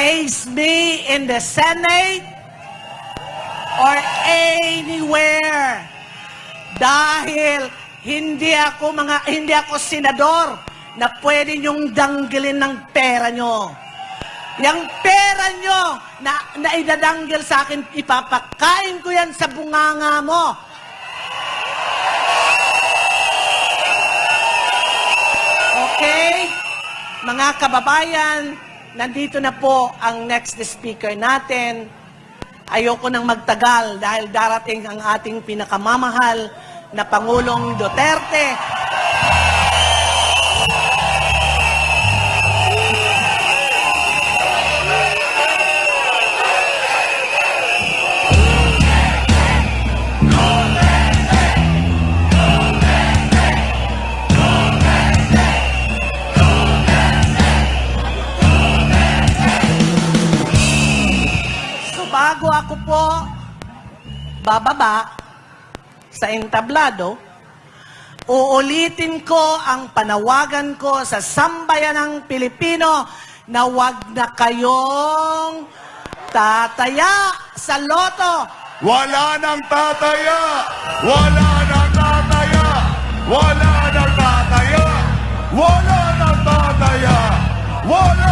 face me in the Senate or anywhere. Dahil hindi ako mga hindi ako senador na pwede niyong danggilin ng pera nyo. Yang pera nyo na, na idadanggil sa akin, ipapakain ko yan sa bunganga mo. Okay? Mga kababayan, nandito na po ang next speaker natin. Ayoko nang magtagal dahil darating ang ating pinakamamahal na Pangulong Duterte. Ako po bababa sa entablado, uulitin ko ang panawagan ko sa sambayanang Pilipino na wag na kayong tataya sa loto. Wala nang tataya! Wala nang tataya! Wala nang tataya! Wala nang tataya! Wala